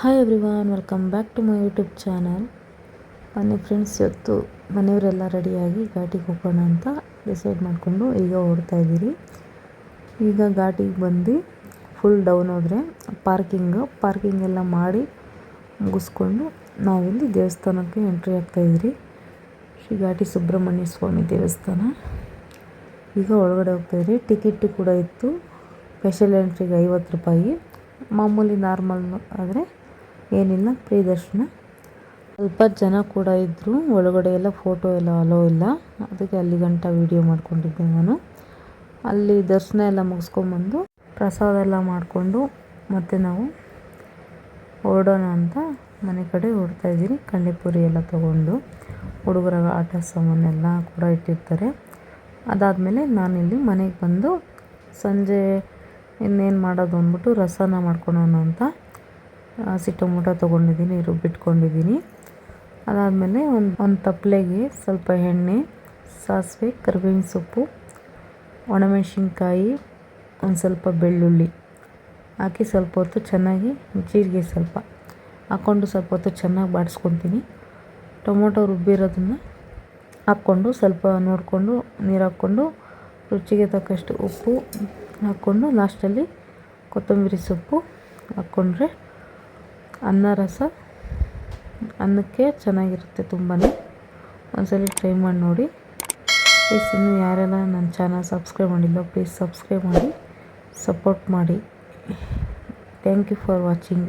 Hi everyone welcome back to my YouTube channel ಮನೆ friends ಇವತ್ತು ಮನೆಯವರೆಲ್ಲ ರೆಡಿಯಾಗಿ ಘಾಟಿಗೆ ಹೋಗೋಣ ಅಂತ ಡಿಸೈಡ್ ಮಾಡಿಕೊಂಡು ಈಗ ಓಡ್ತಾ ಇದ್ದೀರಿ. ಈಗ ಘಾಟಿಗೆ ಬಂದು ಫುಲ್ ಡೌನ್ ಹೋದರೆ ಪಾರ್ಕಿಂಗ್ ಪಾರ್ಕಿಂಗ್ ಎಲ್ಲ ಮಾಡಿ ಮುಗಿಸ್ಕೊಂಡು ನಾವಿಲ್ಲಿ ದೇವಸ್ಥಾನಕ್ಕೆ ಎಂಟ್ರಿ ಆಗ್ತಾಯಿದ್ದೀರಿ ಶ್ರೀ ಘಾಟಿ ಸುಬ್ರಹ್ಮಣ್ಯ ಸ್ವಾಮಿ ದೇವಸ್ಥಾನ. ಈಗ ಒಳಗಡೆ ಹೋಗ್ತಾಯಿದ್ರಿ ಟಿಕೆಟ್ ಕೂಡ ಇತ್ತು. ಸ್ಪೆಷಲ್ ಎಂಟ್ರಿಗೆ ಐವತ್ತು ರೂಪಾಯಿ. ಮಾಮೂಲಿ ನಾರ್ಮಲ್ ಆದರೆ ಏನಿಲ್ಲ, ಪ್ರಿಯದರ್ಶನ. ದರ್ಶನ ಸ್ವಲ್ಪ ಜನ ಕೂಡ ಇದ್ದರು ಒಳಗಡೆ ಎಲ್ಲ ಫೋಟೋ ಎಲ್ಲ ಅಲೋ ಇಲ್ಲ. ಅದಕ್ಕೆ ಅಲ್ಲಿ ಗಂಟ ವೀಡಿಯೋ ಮಾಡ್ಕೊಂಡಿದ್ದೆ ನಾನು. ಅಲ್ಲಿ ದರ್ಶನ ಎಲ್ಲ ಮುಗಿಸ್ಕೊಂಬಂದು, ಪ್ರಸಾದ ಎಲ್ಲ ಮಾಡಿಕೊಂಡು ಮತ್ತೆ ನಾವು ಹೊರಡೋಣ ಅಂತ ಮನೆ ಕಡೆ ಹೊಡ್ತಾ ಇದ್ದೀನಿ. ಕಣ್ಣಿಪುರಿ ಎಲ್ಲ ತೊಗೊಂಡು, ಹುಡುಗರ ಆಟ ಸಾಮಾನೆಲ್ಲ ಕೂಡ ಇಟ್ಟಿರ್ತಾರೆ. ಅದಾದಮೇಲೆ ನಾನಿಲ್ಲಿ ಮನೆಗೆ ಬಂದು ಸಂಜೆ ಇನ್ನೇನು ಮಾಡೋದು ಅಂದ್ಬಿಟ್ಟು ರಸನ ಮಾಡ್ಕೊಳೋಣ ಅಂತ ಹಸಿ ಟೊಮೊಟೊ ತೊಗೊಂಡಿದ್ದೀನಿ ರುಬ್ಬಿಟ್ಕೊಂಡಿದ್ದೀನಿ ಅದಾದಮೇಲೆ ಒಂದು ಒಂದು ತಪ್ಪಲೆಗೆ ಸ್ವಲ್ಪ ಎಣ್ಣೆ, ಸಾಸಿವೆ, ಕರಿಬೇವಿನ ಸೊಪ್ಪು, ಒಣಮೆಣಸಿನ್ಕಾಯಿ, ಒಂದು ಸ್ವಲ್ಪ ಬೆಳ್ಳುಳ್ಳಿ ಹಾಕಿ ಸ್ವಲ್ಪ ಹೊತ್ತು ಚೆನ್ನಾಗಿ ಜೀರಿಗೆ ಸ್ವಲ್ಪ ಹಾಕ್ಕೊಂಡು ಸ್ವಲ್ಪ ಹೊತ್ತು ಚೆನ್ನಾಗಿ ಬಾಡಿಸ್ಕೊತೀನಿ. ಟೊಮೊಟೊ ರುಬ್ಬಿರೋದನ್ನು ಹಾಕ್ಕೊಂಡು ಸ್ವಲ್ಪ ನೋಡಿಕೊಂಡು, ನೀರು ಹಾಕ್ಕೊಂಡು, ರುಚಿಗೆ ತಕ್ಕಷ್ಟು ಉಪ್ಪು ಹಾಕ್ಕೊಂಡು, ಲಾಸ್ಟಲ್ಲಿ ಕೊತ್ತಂಬರಿ ಸೊಪ್ಪು ಹಾಕ್ಕೊಂಡ್ರೆ ಅನ್ನ ರಸ, ಅನ್ನಕ್ಕೆ ಚೆನ್ನಾಗಿರುತ್ತೆ ತುಂಬಾ ಒಂದ್ಸಲ ಟ್ರೈ ಮಾಡಿ ನೋಡಿ. ಪ್ಲೀಸ್ ಇನ್ನೂ ಯಾರೆಲ್ಲ ನನ್ನ ಚಾನಲ್ ಸಬ್ಸ್ಕ್ರೈಬ್ ಮಾಡಿಲ್ಲ ಪ್ಲೀಸ್ ಸಬ್ಸ್ಕ್ರೈಬ್ ಮಾಡಿ ಸಪೋರ್ಟ್ ಮಾಡಿ. Thank you for watching